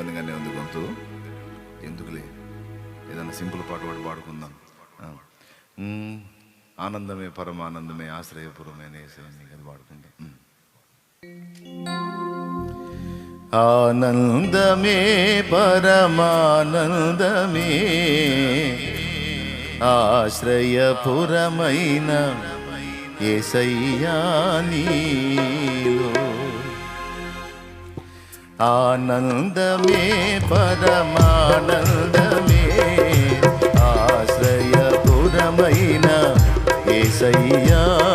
ఇబ్బందిగానే ఉంది గొంతు. ఎందుకులే? ఏదైనా సింపుల్ పాట పాటు పాడుకుందాం. ఆనందమే పరమానందమే ఆశ్రయపురమే నేసేని అది పాడుకుందాం. ఆనందమే పరమానందమే ఆశ్రయపురమైన ఏసయ్యా నీలో ఆనందమే పరమానందమే. ఆశ్రయపురమైన ఏసయ్యా.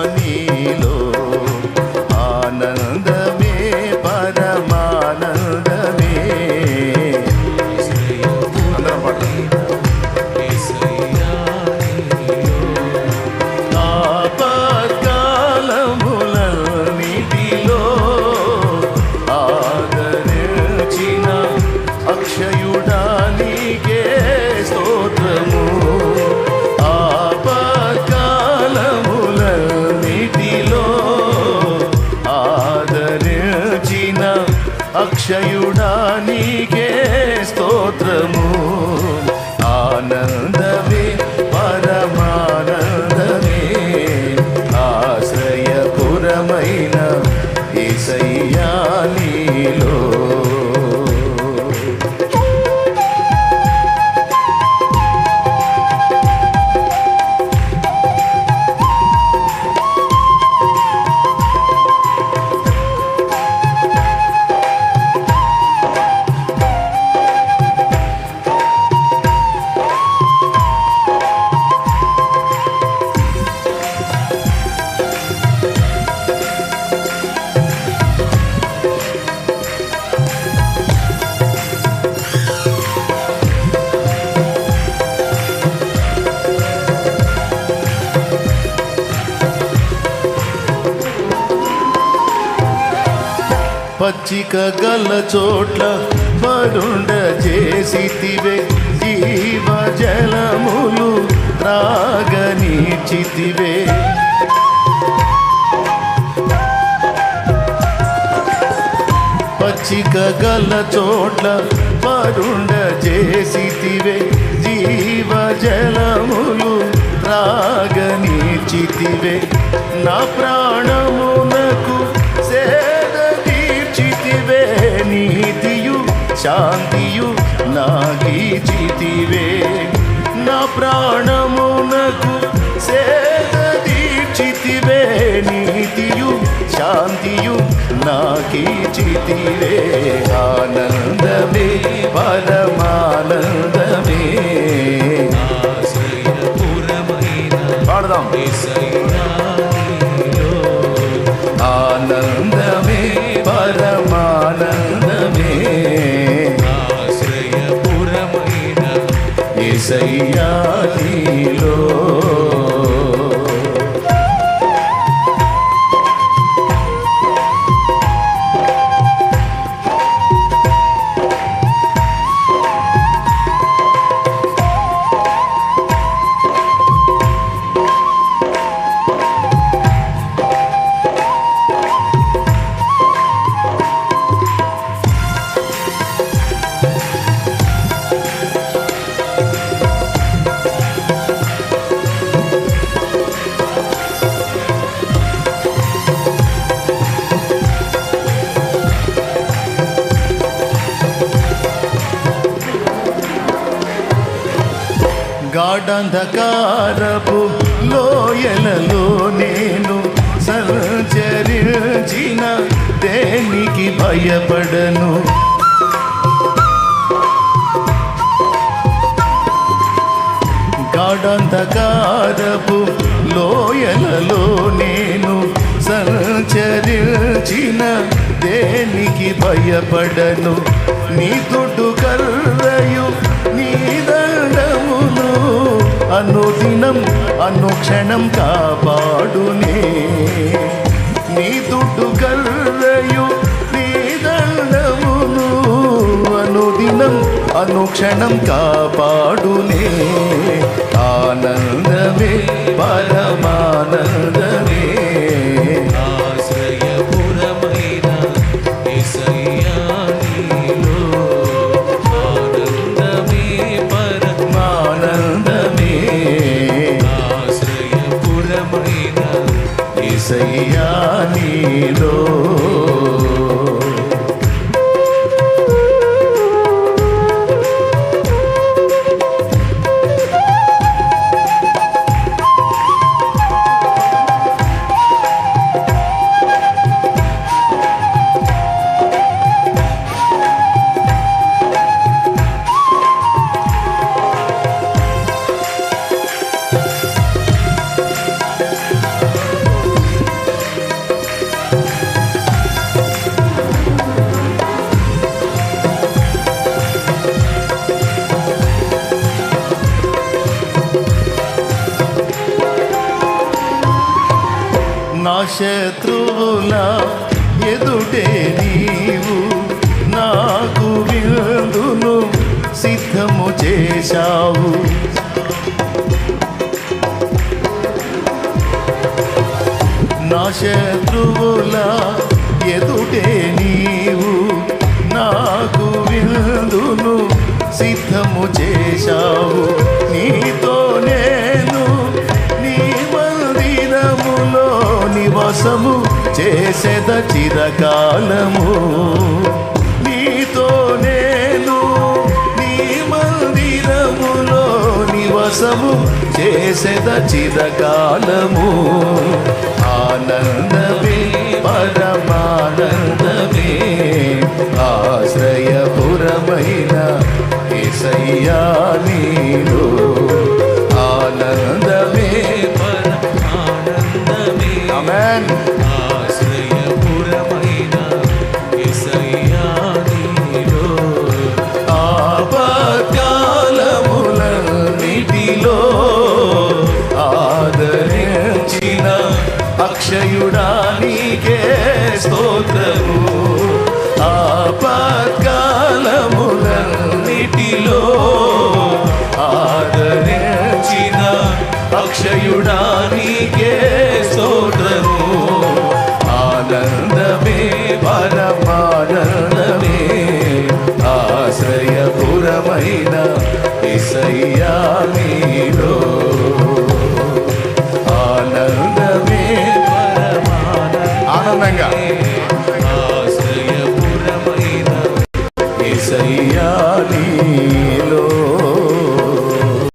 పచ్చిక గల చోట్ల పరుండ చేసితివే జీవ జలములు రాగనీచితివే పచ్చిక గల చోట్ల పరుండ చేసితివే జీవ జలములు రాగనీచితివే నా ప్రాణము శాంతియు నాగీచితివే నా ప్రాణమునకు సేద తీర్చితివే నీతియు శాంతియు నాకీచితివే ఆనందమే పరమానందమే. పాడదాం. ఆనందమే పరమానందమే. ఏసయ్యా నీలో. గాఢంధకారపు లోయలలో నేను సంచరించిన దేనికి భయపడను? గాఢంధకారపు లోయలలో నేను సంచరించిన దేనికి భయపడను? నీ దుడ్డు అనుదినం అనుక్షణం కాపాడునే. నీ దుడ్డు కర్రయు నీ దండమును అనుదినం అనుక్షణం కాపాడునే. ఆనందమే ఏసయ్యా నీలో. నా శత్రువుల ఎదుటే నీవు నాకు విందును సిద్ధము చేశావు. నా శత్రువుల ఎదుటే నీవు నాకు విందును సిద్ధము చేశావు. నీతో చేసేద చిరకాలము. నీతో నేను నీ మందిరములో నివసము చేసేద చిరకాలము. ఆనందమే పరమానందమే. ఆశ్రయపురమైన ఏసయ్యా నీలో ఆదరించిన అక్షయుడా నీకే స్తోత్రము. ఆపత్కాలములన్నిటిలో ఆదరించిన అక్షయుడా నీకే స్తోత్రము. ఆనందమే పరమానందమే ఆశ్రయపురమైన ఇసయ్యా నీలో